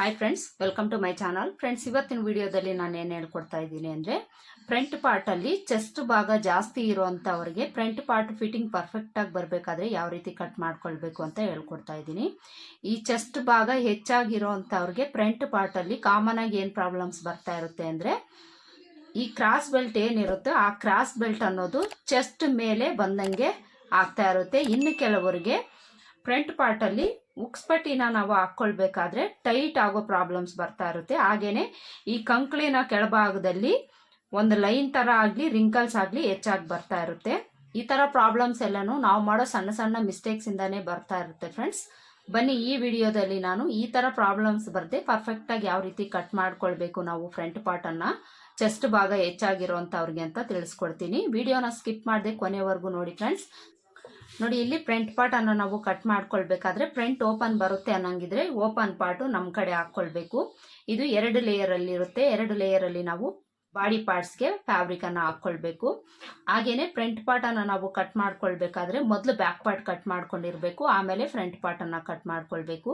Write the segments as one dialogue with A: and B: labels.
A: Hi friends welcome to my channel friends ಇವತ್ತಿನ ವಿಡಿಯೋದಲ್ಲಿ ನಾನು ಏನು ಹೇಳ್ಕೊಡ್ತಾ ಇದ್ದೀನಿ ಅಂದರೆ ಫ್ರಂಟ್ ಪಾರ್ಟಲ್ಲಿ ಚೆಸ್ಟ್ ಭಾಗ ಜಾಸ್ತಿ ಇರುವಂಥವ್ರಿಗೆ ಫ್ರಂಟ್ ಪಾರ್ಟ್ ಫಿಟ್ಟಿಂಗ್ ಪರ್ಫೆಕ್ಟಾಗಿ ಬರಬೇಕಾದ್ರೆ ಯಾವ ರೀತಿ ಕಟ್ ಮಾಡ್ಕೊಳ್ಬೇಕು ಅಂತ ಹೇಳ್ಕೊಡ್ತಾ ಇದ್ದೀನಿ. ಈ ಚೆಸ್ಟ್ ಭಾಗ ಹೆಚ್ಚಾಗಿರೋ ಅಂಥವ್ರಿಗೆ ಫ್ರಂಟ್ ಪಾರ್ಟಲ್ಲಿ ಕಾಮನ್ ಆಗಿ ಏನು ಪ್ರಾಬ್ಲಮ್ಸ್ ಬರ್ತಾ ಇರುತ್ತೆ ಅಂದರೆ, ಈ ಕ್ರಾಸ್ ಬೆಲ್ಟ್ ಏನಿರುತ್ತೋ ಆ ಕ್ರಾಸ್ ಬೆಲ್ಟ್ ಅನ್ನೋದು ಚೆಸ್ಟ್ ಮೇಲೆ ಬಂದಂಗೆ ಆಗ್ತಾ ಇರುತ್ತೆ. ಇನ್ನು ಕೆಲವರಿಗೆ ಫ್ರಂಟ್ ಪಾರ್ಟಲ್ಲಿ ಉಕ್ಸ್ಪಟ್ಟಿನ ನಾವು ಹಾಕ್ಕೊಳ್ಬೇಕಾದ್ರೆ ಟೈಟ್ ಆಗೋ ಪ್ರಾಬ್ಲಮ್ಸ್ ಬರ್ತಾ ಇರುತ್ತೆ. ಹಾಗೇನೆ ಈ ಕಂಕ್ಳಿನ ಕೆಳಭಾಗದಲ್ಲಿ ಒಂದು ಲೈನ್ ಥರ ಆಗಲಿ ರಿಂಕಲ್ಸ್ ಆಗಲಿ ಹೆಚ್ಚಾಗಿ ಬರ್ತಾ ಇರುತ್ತೆ. ಈ ಥರ ಪ್ರಾಬ್ಲಮ್ಸ್ ಎಲ್ಲನೂ ನಾವು ಮಾಡೋ ಸಣ್ಣ ಸಣ್ಣ ಮಿಸ್ಟೇಕ್ಸಿಂದಾನೇ ಬರ್ತಾ ಇರುತ್ತೆ ಫ್ರೆಂಡ್ಸ್ ಬನ್ನಿ, ಈ ವಿಡಿಯೋದಲ್ಲಿ ನಾನು ಈ ಥರ ಪ್ರಾಬ್ಲಮ್ಸ್ ಬರದೆ ಪರ್ಫೆಕ್ಟಾಗಿ ಯಾವ ರೀತಿ ಕಟ್ ಮಾಡ್ಕೊಳ್ಬೇಕು ನಾವು ಫ್ರಂಟ್ ಪಾರ್ಟನ್ನು ಚೆಸ್ಟ್ ಭಾಗ ಹೆಚ್ಚಾಗಿರೋಂಥವ್ರಿಗೆ ಅಂತ ತಿಳಿಸ್ಕೊಡ್ತೀನಿ. ವಿಡಿಯೋನ ಸ್ಕಿಪ್ ಮಾಡದೆ ಕೊನೆವರೆಗೂ ನೋಡಿ ಫ್ರೆಂಡ್ಸ್ ನೋಡಿ, ಇಲ್ಲಿ ಫ್ರಂಟ್ ಪಾರ್ಟ್ ಅನ್ನು ನಾವು ಕಟ್ ಮಾಡ್ಕೊಳ್ಬೇಕಾದ್ರೆ ಫ್ರಂಟ್ ಓಪನ್ ಬರುತ್ತೆ ಅನ್ನಂಗಿದ್ರೆ ಓಪನ್ ಪಾರ್ಟು ನಮ್ಮ ಕಡೆ ಹಾಕ್ಕೊಳ್ಬೇಕು. ಇದು ಎರಡು ಲೇಯರ್ ಅಲ್ಲಿ ಇರುತ್ತೆ. ಎರಡು ಲೇಯರ್ ಅಲ್ಲಿ ನಾವು ಬಾಡಿ ಪಾರ್ಟ್ಸ್ಗೆ ಫ್ಯಾಬ್ರಿಕ್ ಅನ್ನು ಹಾಕ್ಕೊಳ್ಬೇಕು. ಹಾಗೇನೆ ಫ್ರಂಟ್ ಪಾರ್ಟ್ ಅನ್ನು ನಾವು ಕಟ್ ಮಾಡ್ಕೊಳ್ಬೇಕಾದ್ರೆ ಮೊದಲು ಬ್ಯಾಕ್ ಪಾರ್ಟ್ ಕಟ್ ಮಾಡ್ಕೊಂಡಿರಬೇಕು. ಆಮೇಲೆ ಫ್ರಂಟ್ ಪಾರ್ಟ್ ಅನ್ನ ಕಟ್ ಮಾಡ್ಕೊಳ್ಬೇಕು.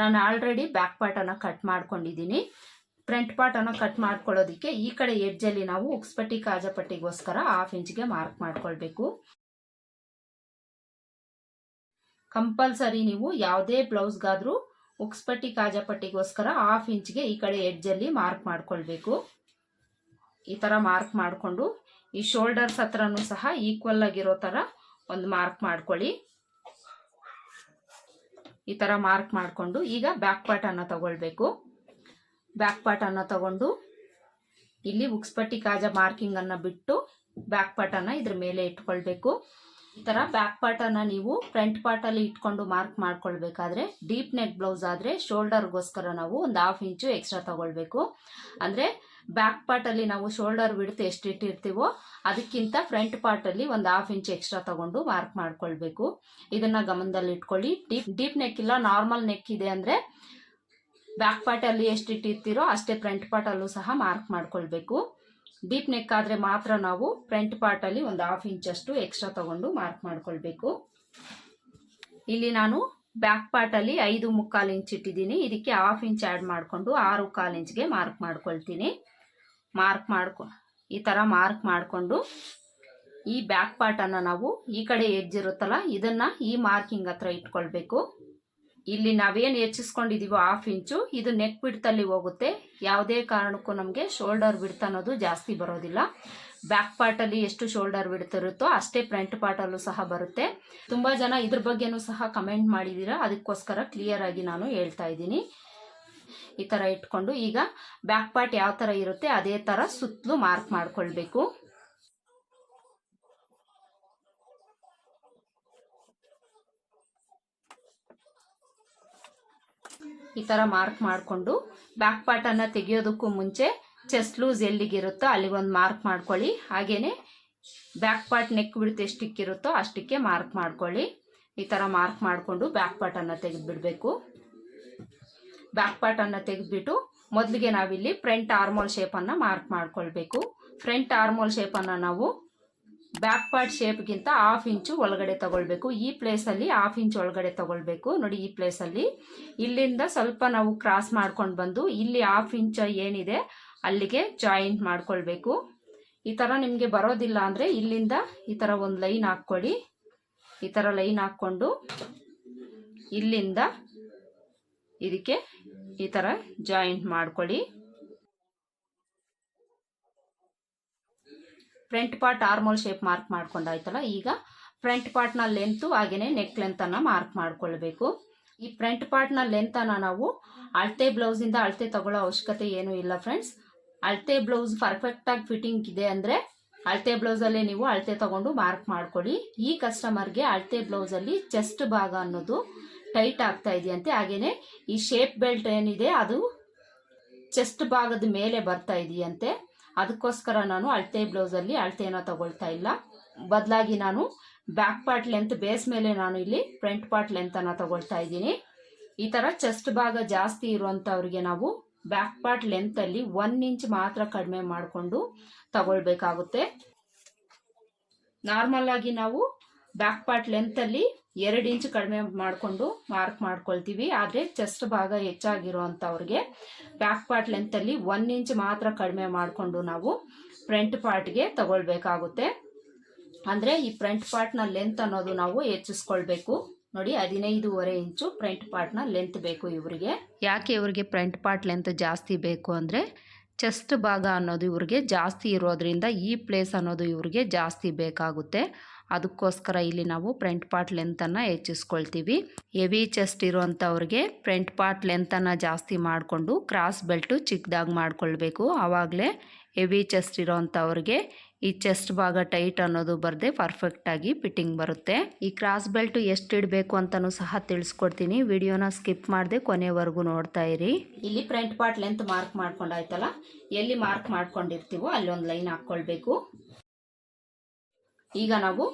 A: ನಾನು ಆಲ್ರೆಡಿ ಬ್ಯಾಕ್ ಪಾರ್ಟ್ ಅನ್ನ ಕಟ್ ಮಾಡ್ಕೊಂಡಿದ್ದೀನಿ. ಫ್ರಂಟ್ ಪಾರ್ಟ್ ಅನ್ನು ಕಟ್ ಮಾಡ್ಕೊಳ್ಳೋದಕ್ಕೆ ಈ ಕಡೆ ಎಡ್ಜಲ್ಲಿ ನಾವು ಉಕ್ಸ್ಪಟ್ಟಿ ಕಾಜಪಟ್ಟಿಗೋಸ್ಕರ ಹಾಫ್ ಇಂಚ್ಗೆ ಮಾರ್ಕ್ ಮಾಡ್ಕೊಳ್ಬೇಕು. ಕಂಪಲ್ಸರಿ ನೀವು ಯಾವುದೇ ಬ್ಲೌಸ್ಗಾದರೂ ಉಕ್ಸ್ಪಟ್ಟಿ ಕಾಜಪಟ್ಟಿಗೋಸ್ಕರ ಹಾಫ್ ಇಂಚ್ಗೆ ಈ ಕಡೆ ಎಡ್ಜಲ್ಲಿ ಮಾರ್ಕ್ ಮಾಡ್ಕೊಳ್ಬೇಕು. ಈ ಥರ ಮಾರ್ಕ್ ಮಾಡಿಕೊಂಡು, ಈ ಶೋಲ್ಡರ್ಸ್ ಹತ್ರನೂ ಸಹ ಈಕ್ವಲ್ ಆಗಿರೋ ಥರ ಒಂದು ಮಾರ್ಕ್ ಮಾಡ್ಕೊಳ್ಳಿ. ಈ ಥರ ಮಾರ್ಕ್ ಮಾಡಿಕೊಂಡು ಈಗ ಬ್ಯಾಕ್ ಪಾರ್ಟನ್ನು ತಗೊಳ್ಬೇಕು. ಬ್ಯಾಕ್ ಪಾರ್ಟನ್ನು ತಗೊಂಡು ಇಲ್ಲಿ ಉಕ್ಸ್ಪಟ್ಟಿ ಕಾಜ ಮಾರ್ಕಿಂಗನ್ನು ಬಿಟ್ಟು ಬ್ಯಾಕ್ ಪಾರ್ಟನ್ನು ಇದ್ರ ಮೇಲೆ ಇಟ್ಕೊಳ್ಬೇಕು. ಈ ಥರ ಬ್ಯಾಕ್ ಪಾರ್ಟನ್ನು ನೀವು ಫ್ರಂಟ್ ಪಾರ್ಟಲ್ಲಿ ಇಟ್ಕೊಂಡು ಮಾರ್ಕ್ ಮಾಡ್ಕೊಳ್ಬೇಕಾದ್ರೆ ಡೀಪ್ ನೆಕ್ ಬ್ಲೌಸ್ ಆದರೆ ಶೋಲ್ಡರ್ಗೋಸ್ಕರ ನಾವು ಒಂದು ಹಾಫ್ ಇಂಚು ಎಕ್ಸ್ಟ್ರಾ ತಗೊಳ್ಬೇಕು. ಅಂದರೆ ಬ್ಯಾಕ್ ಪಾರ್ಟಲ್ಲಿ ನಾವು ಶೋಲ್ಡರ್ ಬಿಡ್ತು ಎಷ್ಟು ಇಟ್ಟಿರ್ತೀವೋ ಅದಕ್ಕಿಂತ ಫ್ರಂಟ್ ಪಾರ್ಟಲ್ಲಿ ಒಂದು ಹಾಫ್ ಇಂಚ್ ಎಕ್ಸ್ಟ್ರಾ ತಗೊಂಡು ಮಾರ್ಕ್ ಮಾಡ್ಕೊಳ್ಬೇಕು. ಇದನ್ನು ಗಮನದಲ್ಲಿ ಇಟ್ಕೊಳ್ಳಿ. ಡೀಪ್ ಡೀಪ್ ನೆಕ್ ಇಲ್ಲ ನಾರ್ಮಲ್ ನೆಕ್ ಇದೆ ಅಂದರೆ ಬ್ಯಾಕ್ ಪಾರ್ಟಲ್ಲಿ ಎಷ್ಟು ಇಟ್ಟಿರ್ತೀರೋ ಅಷ್ಟೇ ಫ್ರಂಟ್ ಪಾರ್ಟಲ್ಲೂ ಸಹ ಮಾರ್ಕ್ ಮಾಡ್ಕೊಳ್ಬೇಕು. ಡೀಪ್ ನೆಕ್ ಆದರೆ ಮಾತ್ರ ನಾವು ಫ್ರಂಟ್ ಪಾರ್ಟಲ್ಲಿ ಒಂದು ಹಾಫ್ ಇಂಚಷ್ಟು ಎಕ್ಸ್ಟ್ರಾ ತಗೊಂಡು ಮಾರ್ಕ್ ಮಾಡ್ಕೊಳ್ಬೇಕು. ಇಲ್ಲಿ ನಾನು ಬ್ಯಾಕ್ ಪಾರ್ಟಲ್ಲಿ ಐದು ಮುಕ್ಕಾಲು ಇಂಚ್ ಇಟ್ಟಿದ್ದೀನಿ. ಇದಕ್ಕೆ ಹಾಫ್ ಇಂಚ್ ಆ್ಯಡ್ ಮಾಡಿಕೊಂಡು ಆರು ಕಾಲು ಇಂಚ್ಗೆ ಮಾರ್ಕ್ ಮಾಡ್ಕೊಳ್ತೀನಿ. ಮಾರ್ಕ್ ಮಾಡ್ಕೊ ಈ ಥರ ಮಾರ್ಕ್ ಮಾಡಿಕೊಂಡು ಈ ಬ್ಯಾಕ್ ಪಾರ್ಟನ್ನು ನಾವು ಈ ಕಡೆ ಎಡ್ಜ್ ಇರುತ್ತಲ್ಲ, ಇದನ್ನು ಈ ಮಾರ್ಕಿಂಗ್ ಹತ್ರ ಇಟ್ಕೊಳ್ಬೇಕು. ಇಲ್ಲಿ ನಾವೇನು ಹೆಚ್ಚಿಸ್ಕೊಂಡಿದ್ದೀವೋ ಹಾಫ್ ಇಂಚು ಇದು ನೆಕ್ ಬಿಡ್ತಲ್ಲಿ ಹೋಗುತ್ತೆ. ಯಾವುದೇ ಕಾರಣಕ್ಕೂ ನಮಗೆ ಶೋಲ್ಡರ್ ಬಿಡ್ತ ಅನ್ನೋದು ಜಾಸ್ತಿ ಬರೋದಿಲ್ಲ. ಬ್ಯಾಕ್ ಪಾರ್ಟಲ್ಲಿ ಎಷ್ಟು ಶೋಲ್ಡರ್ ಬಿಡ್ತಿರುತ್ತೋ ಅಷ್ಟೇ ಫ್ರಂಟ್ ಪಾರ್ಟಲ್ಲೂ ಸಹ ಬರುತ್ತೆ. ತುಂಬ ಜನ ಇದ್ರ ಬಗ್ಗೆನೂ ಸಹ ಕಮೆಂಟ್ ಮಾಡಿದ್ದೀರಾ ಅದಕ್ಕೋಸ್ಕರ ಕ್ಲಿಯರ್ ಆಗಿ ನಾನು ಹೇಳ್ತಾ ಇದ್ದೀನಿ. ಈ ಥರ ಇಟ್ಕೊಂಡು ಈಗ ಬ್ಯಾಕ್ ಪಾರ್ಟ್ ಯಾವ ಥರ ಇರುತ್ತೆ ಅದೇ ಥರ ಸುತ್ತಲೂ ಮಾರ್ಕ್ ಮಾಡ್ಕೊಳ್ಬೇಕು. ಈ ಥರ ಮಾರ್ಕ್ ಮಾಡಿಕೊಂಡು ಬ್ಯಾಕ್ ಪಾರ್ಟನ್ನು ತೆಗೆಯೋದಕ್ಕೂ ಮುಂಚೆ ಚೆಸ್ಟ್ ಲೂಸ್ ಎಲ್ಲಿಗಿರುತ್ತೋ ಅಲ್ಲಿಗೊಂದು ಮಾರ್ಕ್ ಮಾಡ್ಕೊಳ್ಳಿ. ಹಾಗೆಯೇ ಬ್ಯಾಕ್ ಪಾರ್ಟ್ ನೆಕ್ ಬಿಡ್ತು ಎಷ್ಟಿಕ್ಕಿರುತ್ತೋ ಅಷ್ಟಕ್ಕೆ ಮಾರ್ಕ್ ಮಾಡ್ಕೊಳ್ಳಿ. ಈ ಥರ ಮಾರ್ಕ್ ಮಾಡಿಕೊಂಡು ಬ್ಯಾಕ್ ಪಾರ್ಟನ್ನು ತೆಗೆದುಬಿಡಬೇಕು. ಬ್ಯಾಕ್ ಪಾರ್ಟನ್ನು ತೆಗೆದುಬಿಟ್ಟು ಮೊದಲಿಗೆ ನಾವಿಲ್ಲಿ ಫ್ರಂಟ್ ಆರ್ಮೋಲ್ ಶೇಪನ್ನು ಮಾರ್ಕ್ ಮಾಡ್ಕೊಳ್ಬೇಕು. ಫ್ರಂಟ್ ಆರ್ಮೋಲ್ ಶೇಪನ್ನು ನಾವು ಬ್ಯಾಕ್ ಪಾರ್ಟ್ ಶೇಪ್ಗಿಂತ ಹಾಫ್ ಇಂಚು ಒಳಗಡೆ ತಗೊಳ್ಬೇಕು. ಈ ಪ್ಲೇಸಲ್ಲಿ ಹಾಫ್ ಇಂಚ್ ಒಳಗಡೆ ತಗೊಳ್ಬೇಕು. ನೋಡಿ ಈ ಪ್ಲೇಸಲ್ಲಿ ಇಲ್ಲಿಂದ ಸ್ವಲ್ಪ ನಾವು ಕ್ರಾಸ್ ಮಾಡ್ಕೊಂಡು ಬಂದು ಇಲ್ಲಿ ಹಾಫ್ ಇಂಚ್ ಏನಿದೆ ಅಲ್ಲಿಗೆ ಜಾಯಿಂಟ್ ಮಾಡ್ಕೊಳ್ಬೇಕು. ಈ ಥರ ನಿಮಗೆ ಬರೋದಿಲ್ಲ ಅಂದರೆ ಇಲ್ಲಿಂದ ಈ ಥರ ಒಂದು ಲೈನ್ ಹಾಕ್ಕೊಳ್ಳಿ. ಈ ಥರ ಲೈನ್ ಹಾಕ್ಕೊಂಡು ಇಲ್ಲಿಂದ ಇದಕ್ಕೆ ಈ ಥರ ಜಾಯಿಂಟ್ ಮಾಡ್ಕೊಳ್ಳಿ. Front part armhole shape mark ಮಾಡ್ಕೊಂಡಾಯ್ತಲ್ಲ, ಈಗ ಫ್ರಂಟ್ ಪಾರ್ಟ್ನ ಲೆಂತು ಹಾಗೆಯೇ ನೆಕ್ ಲೆಂತನ್ನು ಮಾರ್ಕ್ ಮಾಡ್ಕೊಳ್ಬೇಕು. ಈ ಫ್ರಂಟ್ ಪಾರ್ಟ್ನ ಲೆಂತನ್ನು ನಾವು ಅಳತೆ ಬ್ಲೌಸಿಂದ ಅಳತೆ ತಗೊಳ್ಳೋ ಅವಶ್ಯಕತೆ ಏನೂ ಇಲ್ಲ ಫ್ರೆಂಡ್ಸ್ ಅಳತೆ ಬ್ಲೌಸ್ ಪರ್ಫೆಕ್ಟಾಗಿ ಫಿಟ್ಟಿಂಗ್ ಇದೆ ಅಂದರೆ ಅಳತೆ ಬ್ಲೌಸಲ್ಲೇ ನೀವು ಅಳತೆ ತಗೊಂಡು ಮಾರ್ಕ್ ಮಾಡ್ಕೊಳ್ಳಿ. ಈ ಕಸ್ಟಮರ್ಗೆ ಅಳತೆ ಬ್ಲೌಸಲ್ಲಿ ಚೆಸ್ಟ್ ಭಾಗ ಅನ್ನೋದು ಟೈಟ್ ಆಗ್ತಾ ಇದೆಯಂತೆ. ಹಾಗೆಯೇ ಈ ಶೇಪ್ ಬೆಲ್ಟ್ ಏನಿದೆ ಅದು ಚೆಸ್ಟ್ ಭಾಗದ ಮೇಲೆ ಬರ್ತಾ ಇದೆಯಂತೆ. ಅದಕ್ಕೋಸ್ಕರ ನಾನು ಅಳತೆ ಬ್ಲೌಸಲ್ಲಿ ಅಳತೆಯನ್ನು ತಗೊಳ್ತಾ ಇಲ್ಲ. ಬದಲಾಗಿ ನಾನು ಬ್ಯಾಕ್ ಪಾರ್ಟ್ ಲೆಂತ್ ಬೇಸ್ ಮೇಲೆ ನಾನು ಇಲ್ಲಿ ಫ್ರಂಟ್ ಪಾರ್ಟ್ ಲೆಂತನ್ನು ತಗೊಳ್ತಾ ಇದ್ದೀನಿ. ಈ ಥರ ಚೆಸ್ಟ್ ಭಾಗ ಜಾಸ್ತಿ ಇರುವಂಥವ್ರಿಗೆ ನಾವು ಬ್ಯಾಕ್ ಪಾರ್ಟ್ ಲೆಂತಲ್ಲಿ ಒನ್ ಇಂಚ್ ಮಾತ್ರ ಕಡಿಮೆ ಮಾಡಿಕೊಂಡು ತಗೊಳ್ಬೇಕಾಗುತ್ತೆ. ನಾರ್ಮಲ್ ಆಗಿ ನಾವು ಬ್ಯಾಕ್ ಪಾರ್ಟ್ ಲೆಂತಲ್ಲಿ ಎರಡು ಇಂಚ್ ಕಡಿಮೆ ಮಾಡಿಕೊಂಡು ಮಾರ್ಕ್ ಮಾಡ್ಕೊಳ್ತೀವಿ. ಆದರೆ ಚೆಸ್ಟ್ ಭಾಗ ಹೆಚ್ಚಾಗಿರೋ ಅಂಥವ್ರಿಗೆ ಬ್ಯಾಕ್ ಪಾರ್ಟ್ ಲೆಂತಲ್ಲಿ ಒನ್ ಇಂಚ್ ಮಾತ್ರ ಕಡಿಮೆ ಮಾಡಿಕೊಂಡು ನಾವು ಫ್ರಂಟ್ ಪಾರ್ಟ್ಗೆ ತಗೊಳ್ಬೇಕಾಗುತ್ತೆ. ಅಂದರೆ ಈ ಫ್ರಂಟ್ ಪಾರ್ಟ್ನ ಲೆಂತ್ ಅನ್ನೋದು ನಾವು ಹೆಚ್ಚಿಸ್ಕೊಳ್ಬೇಕು. ನೋಡಿ ಹದಿನೈದೂವರೆ ಇಂಚು ಫ್ರಂಟ್ ಪಾರ್ಟ್ನ ಲೆಂತ್ ಬೇಕು ಇವರಿಗೆ. ಯಾಕೆ ಇವರಿಗೆ ಫ್ರಂಟ್ ಪಾರ್ಟ್ ಲೆಂತ್ ಜಾಸ್ತಿ ಬೇಕು ಅಂದರೆ ಚೆಸ್ಟ್ ಭಾಗ ಅನ್ನೋದು ಇವರಿಗೆ ಜಾಸ್ತಿ ಇರೋದ್ರಿಂದ ಈ ಪ್ಲೇಸ್ ಅನ್ನೋದು ಇವ್ರಿಗೆ ಜಾಸ್ತಿ ಬೇಕಾಗುತ್ತೆ. ಅದಕ್ಕೋಸ್ಕರ ಇಲ್ಲಿ ನಾವು ಫ್ರಂಟ್ ಪಾರ್ಟ್ ಲೆಂತನ್ನು ಹೆಚ್ಚಿಸ್ಕೊಳ್ತೀವಿ. ಹೆವಿ ಚೆಸ್ಟ್ ಇರೋವಂಥವ್ರಿಗೆ ಫ್ರಂಟ್ ಪಾರ್ಟ್ ಲೆಂತನ್ನು ಜಾಸ್ತಿ ಮಾಡಿಕೊಂಡು ಕ್ರಾಸ್ ಬೆಲ್ಟು ಚಿಕ್ಕದಾಗಿ ಮಾಡಿಕೊಳ್ಬೇಕು. ಆವಾಗಲೇ ಹೆವಿ ಚೆಸ್ಟ್ ಇರೋವಂಥವ್ರಿಗೆ ಈ ಚೆಸ್ಟ್ ಭಾಗ ಟೈಟ್ ಅನ್ನೋದು ಬರದೆ ಪರ್ಫೆಕ್ಟಾಗಿ ಫಿಟ್ಟಿಂಗ್ ಬರುತ್ತೆ. ಈ ಕ್ರಾಸ್ ಬೆಲ್ಟ್ ಎಷ್ಟು ಇಡಬೇಕು ಅಂತಲೂ ಸಹ ತಿಳಿಸ್ಕೊಡ್ತೀನಿ. ವಿಡಿಯೋನ ಸ್ಕಿಪ್ ಮಾಡದೆ ಕೊನೆವರೆಗೂ ನೋಡ್ತಾ ಇರಿ. ಇಲ್ಲಿ ಫ್ರಂಟ್ ಪಾರ್ಟ್ ಲೆಂತ್ ಮಾರ್ಕ್ ಮಾಡ್ಕೊಂಡಾಯ್ತಲ್ಲ? ಎಲ್ಲಿ ಮಾರ್ಕ್ ಮಾಡ್ಕೊಂಡಿರ್ತೀವೋ ಅಲ್ಲಿ ಒಂದು ಲೈನ್ ಹಾಕ್ಕೊಳ್ಬೇಕು. ಈಗ ನಾವು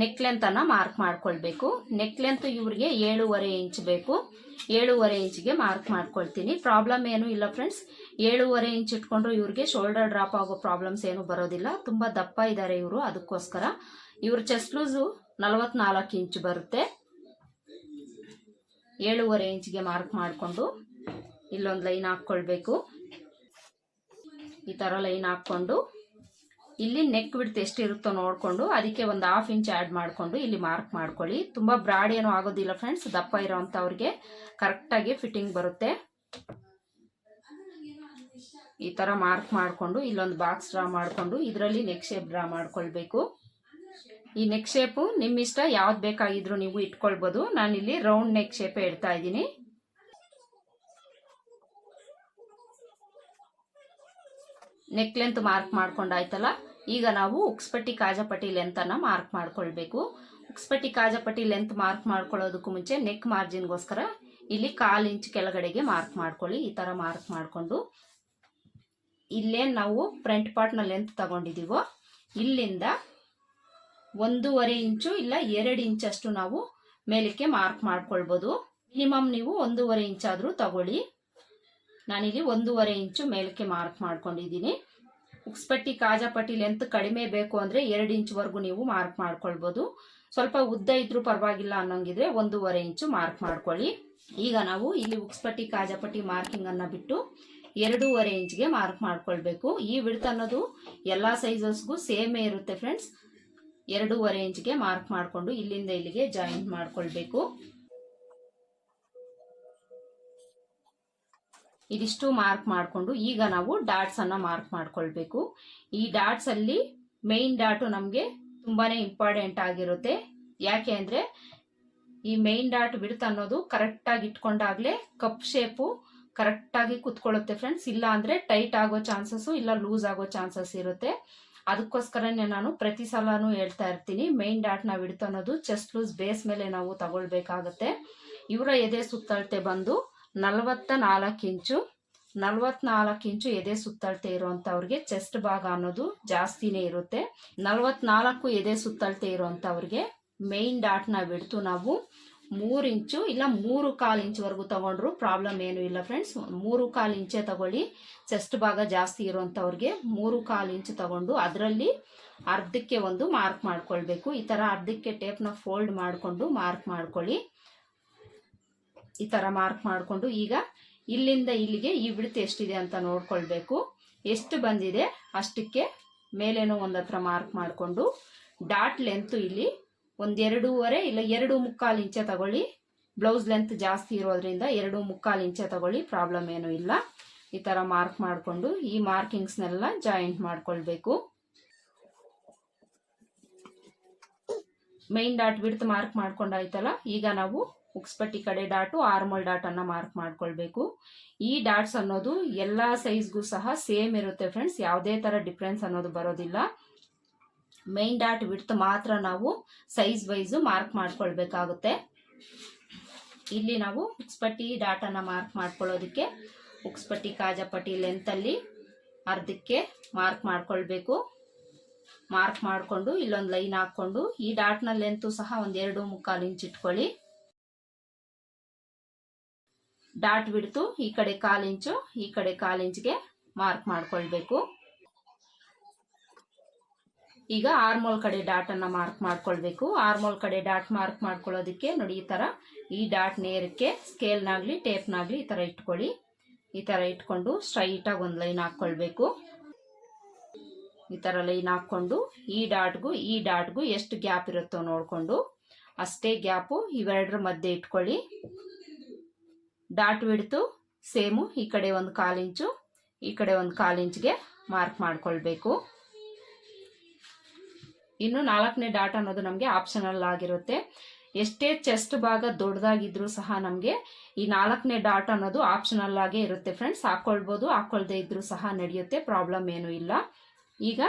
A: ನೆಕ್ ಲೆಂತನ್ನು ಮಾರ್ಕ್ ಮಾಡ್ಕೊಳ್ಬೇಕು. ನೆಕ್ ಲೆಂತ್ ಇವ್ರಿಗೆ ಏಳುವರೆ ಇಂಚ್ ಬೇಕು. ಏಳುವರೆ ಇಂಚ್ಗೆ ಮಾರ್ಕ್ ಮಾಡ್ಕೊಳ್ತೀನಿ. ಪ್ರಾಬ್ಲಮ್ ಏನೂ ಇಲ್ಲ ಫ್ರೆಂಡ್ಸ್. ಏಳುವರೆ ಇಂಚ್ ಇಟ್ಕೊಂಡ್ರು ಇವ್ರಿಗೆ ಶೋಲ್ಡರ್ ಡ್ರಾಪ್ ಆಗೋ ಪ್ರಾಬ್ಲಮ್ಸ್ ಏನು ಬರೋದಿಲ್ಲ. ತುಂಬ ದಪ್ಪ ಇದ್ದಾರೆ ಇವರು. ಅದಕ್ಕೋಸ್ಕರ ಇವ್ರ ಚೆಸ್ಟ್ ಲೂಸು ನಲವತ್ನಾಲ್ಕು ಇಂಚ್ ಬರುತ್ತೆ. ಏಳುವರೆ ಇಂಚ್ಗೆ ಮಾರ್ಕ್ ಮಾಡಿಕೊಂಡು ಇಲ್ಲೊಂದು ಲೈನ್ ಹಾಕ್ಕೊಳ್ಬೇಕು. ಈ ಥರ ಲೈನ್ ಹಾಕ್ಕೊಂಡು ಇಲ್ಲಿ ನೆಕ್ ಬಿಡ್ತು ಎಷ್ಟಿರುತ್ತೋ ನೋಡಿಕೊಂಡು ಅದಕ್ಕೆ ಒಂದು ಹಾಫ್ ಇಂಚ್ ಆ್ಯಡ್ ಮಾಡಿಕೊಂಡು ಇಲ್ಲಿ ಮಾರ್ಕ್ ಮಾಡ್ಕೊಳ್ಳಿ. ತುಂಬ ಬ್ರಾಡ್ ಏನೂ ಆಗೋದಿಲ್ಲ ಫ್ರೆಂಡ್ಸ್ ದಪ್ಪ ಇರೋವಂಥವ್ರಿಗೆ ಕರೆಕ್ಟಾಗಿ ಫಿಟ್ಟಿಂಗ್ ಬರುತ್ತೆ. ಈ ಥರ ಮಾರ್ಕ್ ಮಾಡಿಕೊಂಡು ಇಲ್ಲೊಂದು ಬಾಕ್ಸ್ ಡ್ರಾ ಮಾಡಿಕೊಂಡು ಇದರಲ್ಲಿ ನೆಕ್ ಶೇಪ್ ಡ್ರಾ ಮಾಡ್ಕೊಳ್ಬೇಕು. ಈ ನೆಕ್ ಶೇಪು ನಿಮ್ಮಿಷ್ಟ ಯಾವ್ದು ಬೇಕಾಗಿದ್ರು ನೀವು ಇಟ್ಕೊಳ್ಬೋದು. ನಾನಿಲ್ಲಿ ರೌಂಡ್ ನೆಕ್ ಶೇಪೇ ಇಡ್ತಾ ಇದ್ದೀನಿ. ನೆಕ್ ಲೆಂತ್ ಮಾರ್ಕ್ ಮಾಡ್ಕೊಂಡಾಯ್ತಲ್ಲ, ಈಗ ನಾವು ಉಕ್ಸ್ಪಟ್ಟಿ ಕಾಜಪಟ್ಟಿ ಲೆಂತನ್ನು ಮಾರ್ಕ್ ಮಾಡ್ಕೊಳ್ಬೇಕು. ಉಕ್ಸ್ಪಟ್ಟಿ ಕಾಜಪಟ್ಟಿ ಲೆಂತ್ ಮಾರ್ಕ್ ಮಾಡ್ಕೊಳ್ಳೋದಕ್ಕೂ ಮುಂಚೆ ನೆಕ್ ಮಾರ್ಜಿನ್ಗೋಸ್ಕರ ಇಲ್ಲಿ ಕಾಲು ಇಂಚ್ ಕೆಳಗಡೆಗೆ ಮಾರ್ಕ್ ಮಾಡ್ಕೊಳ್ಳಿ, ಈ ಥರ ಮಾರ್ಕ್ ಮಾಡಿಕೊಂಡು. ಇಲ್ಲೇನು ನಾವು ಫ್ರಂಟ್ ಪಾರ್ಟ್ನ ಲೆಂತ್ ತಗೊಂಡಿದ್ದೀವೋ ಇಲ್ಲಿಂದ ಒಂದೂವರೆ ಇಂಚು ಇಲ್ಲ ಎರಡು ಇಂಚಷ್ಟು ನಾವು ಮೇಲಕ್ಕೆ ಮಾರ್ಕ್ ಮಾಡ್ಕೊಳ್ಬೋದು. ಮಿನಿಮಮ್ ನೀವು ಒಂದೂವರೆ ಇಂಚಾದರೂ ತಗೊಳ್ಳಿ. ನಾನಿಲ್ಲಿ ಒಂದೂವರೆ ಇಂಚು ಮೇಲಕ್ಕೆ ಮಾರ್ಕ್ ಮಾಡ್ಕೊಂಡಿದ್ದೀನಿ. ಉಕ್ಸ್ಪಟ್ಟಿ ಕಾಜಾಪಟ್ಟಿ ಲೆಂತ್ ಕಡಿಮೆ ಬೇಕು ಅಂದರೆ ಎರಡು ಇಂಚ್ವರೆಗೂ ನೀವು ಮಾರ್ಕ್ ಮಾಡ್ಕೊಳ್ಬೋದು. ಸ್ವಲ್ಪ ಉದ್ದ ಇದ್ರೂ ಪರವಾಗಿಲ್ಲ ಅನ್ನೋಂಗಿದ್ರೆ ಒಂದೂವರೆ ಇಂಚು ಮಾರ್ಕ್ ಮಾಡ್ಕೊಳ್ಳಿ. ಈಗ ನಾವು ಇಲ್ಲಿ ಉಕ್ಸ್ಪಟ್ಟಿ ಕಾಜಾಪಟ್ಟಿ ಮಾರ್ಕಿಂಗ್ ಅನ್ನ ಬಿಟ್ಟು ಎರಡೂವರೆ ಇಂಚ್ಗೆ ಮಾರ್ಕ್ ಮಾಡ್ಕೊಳ್ಬೇಕು. ಈ ವಿಡ್ತ್ ಅನ್ನೋದು ಎಲ್ಲ ಸೈಜಸ್ಗೂ ಸೇಮೇ ಇರುತ್ತೆ ಫ್ರೆಂಡ್ಸ್ ಎರಡೂವರೆ ಇಂಚ್ಗೆ ಮಾರ್ಕ್ ಮಾಡಿಕೊಂಡು ಇಲ್ಲಿಂದ ಇಲ್ಲಿಗೆ ಜಾಯಿಂಟ್ ಮಾಡ್ಕೊಳ್ಬೇಕು. ಇದಿಷ್ಟು ಮಾರ್ಕ್ ಮಾಡಿಕೊಂಡು ಈಗ ನಾವು ಡಾಟ್ಸ್ ಅನ್ನ ಮಾರ್ಕ್ ಮಾಡ್ಕೊಳ್ಬೇಕು. ಈ ಡಾಟ್ಸ್ ಅಲ್ಲಿ ಮೇನ್ ಡಾಟು ನಮಗೆ ತುಂಬಾನೇ ಇಂಪಾರ್ಟೆಂಟ್ ಆಗಿರುತ್ತೆ. ಯಾಕೆ ಅಂದ್ರೆ ಈ ಮೇನ್ ಡಾಟ್ ಬಿಡ್ತ ಅನ್ನೋದು ಕರೆಕ್ಟ್ ಆಗಿ ಇಟ್ಕೊಂಡಾಗ್ಲೇ ಕಪ್ ಶೇಪು ಕರೆಕ್ಟ್ ಆಗಿ ಕುತ್ಕೊಳ್ಳುತ್ತೆ ಫ್ರೆಂಡ್ಸ್ ಇಲ್ಲ ಅಂದ್ರೆ ಟೈಟ್ ಆಗೋ ಚಾನ್ಸಸ್ ಇಲ್ಲ ಲೂಸ್ ಆಗೋ ಚಾನ್ಸಸ್ ಇರುತ್ತೆ. ಅದಕ್ಕೋಸ್ಕರನೇ ನಾನು ಪ್ರತಿ ಸಲನೂ ಹೇಳ್ತಾ ಇರ್ತೀನಿ ಮೇನ್ ಡಾಟ್ ನಾವು ಅನ್ನೋದು ಚೆಸ್ಟ್ ಲೂಸ್ ಬೇಸ್ ಮೇಲೆ ನಾವು ತಗೊಳ್ಬೇಕಾಗತ್ತೆ. ಇವರ ಎದೆ ಸುತ್ತಳತೆ ಬಂದು ನಲವತ್ತ ನಾಲ್ಕು ಇಂಚು, ನಲವತ್ನಾಲ್ಕು ಇಂಚು ಎದೆ ಸುತ್ತಳತೆ ಇರುವಂಥವ್ರಿಗೆ ಚೆಸ್ಟ್ ಭಾಗ ಅನ್ನೋದು ಜಾಸ್ತಿನೇ ಇರುತ್ತೆ. ನಲವತ್ನಾಲ್ಕು ಎದೆ ಸುತ್ತಳತೆ ಇರುವಂಥವ್ರಿಗೆ ಮೇನ್ ಡಾಟ್ನ ಬಿಡ್ತು ನಾವು ಮೂರು ಇಂಚು ಇಲ್ಲ ಮೂರು ಕಾಲು ಇಂಚ್ವರೆಗೂ ತಗೊಂಡ್ರು ಪ್ರಾಬ್ಲಮ್ ಏನು ಇಲ್ಲ ಫ್ರೆಂಡ್ಸ್ ಮೂರು ಕಾಲು ಇಂಚೆ ತಗೊಳ್ಳಿ. ಚೆಸ್ಟ್ ಭಾಗ ಜಾಸ್ತಿ ಇರುವಂಥವ್ರಿಗೆ ಮೂರು ಕಾಲು ಇಂಚು ತಗೊಂಡು ಅದರಲ್ಲಿ ಅರ್ಧಕ್ಕೆ ಒಂದು ಮಾರ್ಕ್ ಮಾಡ್ಕೊಳ್ಬೇಕು. ಈ ಥರ ಅರ್ಧಕ್ಕೆ ಟೇಪ್ನ ಫೋಲ್ಡ್ ಮಾಡಿಕೊಂಡು ಮಾರ್ಕ್ ಮಾಡ್ಕೊಳ್ಳಿ. ಈ ಥರ ಮಾರ್ಕ್ ಮಾಡಿಕೊಂಡು ಈಗ ಇಲ್ಲಿಂದ ಇಲ್ಲಿಗೆ ಈ ಬಿಡ್ತು ಎಷ್ಟಿದೆ ಅಂತ ನೋಡ್ಕೊಳ್ಬೇಕು. ಎಷ್ಟು ಬಂದಿದೆ ಅಷ್ಟಕ್ಕೆ ಮೇಲೇನೋ ಒಂದು ಹತ್ರ ಮಾರ್ಕ್ ಮಾಡಿಕೊಂಡು ಡಾಟ್ ಲೆಂತ್ ಇಲ್ಲಿ ಒಂದೆರಡೂವರೆ ಇಲ್ಲ ಎರಡು ಮುಕ್ಕಾಲು ಇಂಚೆ ತಗೊಳ್ಳಿ. ಬ್ಲೌಸ್ ಲೆಂತ್ ಜಾಸ್ತಿ ಇರೋದ್ರಿಂದ ಎರಡು ಮುಕ್ಕಾಲು ಇಂಚೆ ತಗೊಳ್ಳಿ ಪ್ರಾಬ್ಲಮ್ ಏನೂ ಇಲ್ಲ. ಈ ಥರ ಮಾರ್ಕ್ ಮಾಡಿಕೊಂಡು ಈ ಮಾರ್ಕಿಂಗ್ಸ್ನೆಲ್ಲ ಜಾಯಿಂಟ್ ಮಾಡ್ಕೊಳ್ಬೇಕು. ಮೈನ್ ಡಾಟ್ ಬಿಡ್ತು ಮಾರ್ಕ್ ಮಾಡ್ಕೊಂಡಾಯ್ತಲ್ಲ ಈಗ ನಾವು ಉಕ್ಸ್ಪಟ್ಟಿ ಕಡೆ ಡಾಟು ಆರ್ಮಲ್ ಡಾಟ್ ಅನ್ನ ಮಾರ್ಕ್ ಮಾಡ್ಕೊಳ್ಬೇಕು. ಈ ಡಾಟ್ಸ್ ಅನ್ನೋದು ಎಲ್ಲ ಸೈಜ್ಗೂ ಸಹ ಸೇಮ್ ಇರುತ್ತೆ ಫ್ರೆಂಡ್ಸ್ ಯಾವುದೇ ತರ ಡಿಫ್ರೆನ್ಸ್ ಅನ್ನೋದು ಬರೋದಿಲ್ಲ. ಮೈನ್ ಡಾಟ್ ವಿಡ್ತ್ ಮಾತ್ರ ನಾವು ಸೈಜ್ ವೈಸು ಮಾರ್ಕ್ ಮಾಡ್ಕೊಳ್ಬೇಕಾಗುತ್ತೆ. ಇಲ್ಲಿ ನಾವು ಉಕ್ಸ್ಪಟ್ಟಿ ಡಾಟ್ ಅನ್ನ ಮಾರ್ಕ್ ಮಾಡ್ಕೊಳ್ಳೋದಕ್ಕೆ ಉಕ್ಸ್ಪಟ್ಟಿ ಕಾಜಪಟ್ಟಿ ಲೆಂತಲ್ಲಿ ಅರ್ಧಕ್ಕೆ ಮಾರ್ಕ್ ಮಾಡ್ಕೊಳ್ಬೇಕು. ಮಾರ್ಕ್ ಮಾಡಿಕೊಂಡು ಇಲ್ಲೊಂದು ಲೈನ್ ಹಾಕ್ಕೊಂಡು ಈ ಡಾಟ್ನ ಲೆಂತು ಸಹ ಒಂದೆರಡು ಮುಕ್ಕಾಲು ಇಂಚ್ ಇಟ್ಕೊಳ್ಳಿ. ಡಾಟ್ ಬಿಡ್ತು. ಈ ಕಡೆ ಕಾಲಿಂಚು ಈ ಕಡೆ ಕಾಲು ಇಂಚ್ಗೆ ಮಾರ್ಕ್ ಮಾಡ್ಕೊಳ್ಬೇಕು. ಈಗ ಆರ್ಮೋಲ್ ಕಡೆ ಡಾಟನ್ನು ಮಾರ್ಕ್ ಮಾಡ್ಕೊಳ್ಬೇಕು. ಆರ್ಮೋಲ್ ಕಡೆ ಡಾಟ್ ಮಾರ್ಕ್ ಮಾಡ್ಕೊಳ್ಳೋದಕ್ಕೆ ನೋಡಿ ಈ ಥರ ಈ ಡಾಟ್ ನೇರಕ್ಕೆ ಸ್ಕೇಲ್ನಾಗಲಿ ಟೇಪ್ನಾಗಲಿ ಈ ಥರ ಇಟ್ಕೊಳ್ಳಿ. ಈ ಥರ ಇಟ್ಕೊಂಡು ಸ್ಟ್ರೈಟಾಗಿ ಒಂದು ಲೈನ್ ಹಾಕ್ಕೊಳ್ಬೇಕು. ಈ ಥರ ಲೈನ್ ಹಾಕ್ಕೊಂಡು ಈ ಡಾಟ್ಗೂ ಈ ಡಾಟ್ಗೂ ಎಷ್ಟು ಗ್ಯಾಪ್ ಇರುತ್ತೋ ನೋಡಿಕೊಂಡು, ಅಷ್ಟೇ ಗ್ಯಾಪು ಇವೆರಡರ ಮಧ್ಯೆ ಇಟ್ಕೊಳ್ಳಿ. ಡಾಟ್ ಬಿಡ್ತು ಸೇಮು ಈ ಕಡೆ ಒಂದು ಕಾಲಿಂಚು ಈ ಕಡೆ ಒಂದು ಕಾಲು ಇಂಚ್ಗೆ ಮಾರ್ಕ್ ಮಾಡ್ಕೊಳ್ಬೇಕು. ಇನ್ನು ನಾಲ್ಕನೇ ಡಾಟ್ ಅನ್ನೋದು ನಮಗೆ ಆಪ್ಷನಲ್ ಆಗಿರುತ್ತೆ. ಎಷ್ಟೇ ಚೆಸ್ಟ್ ಭಾಗ ದೊಡ್ಡದಾಗಿದ್ರೂ ಸಹ ನಮಗೆ ಈ ನಾಲ್ಕನೇ ಡಾಟ್ ಅನ್ನೋದು ಆಪ್ಷನಲ್ ಆಗೇ ಇರುತ್ತೆ ಫ್ರೆಂಡ್ಸ್ ಹಾಕ್ಕೊಳ್ಬೋದು ಹಾಕ್ಕೊಳ್ದೇ ಇದ್ರೂ ಸಹ ನಡೆಯುತ್ತೆ ಪ್ರಾಬ್ಲಮ್ ಏನೂ ಇಲ್ಲ. ಈಗ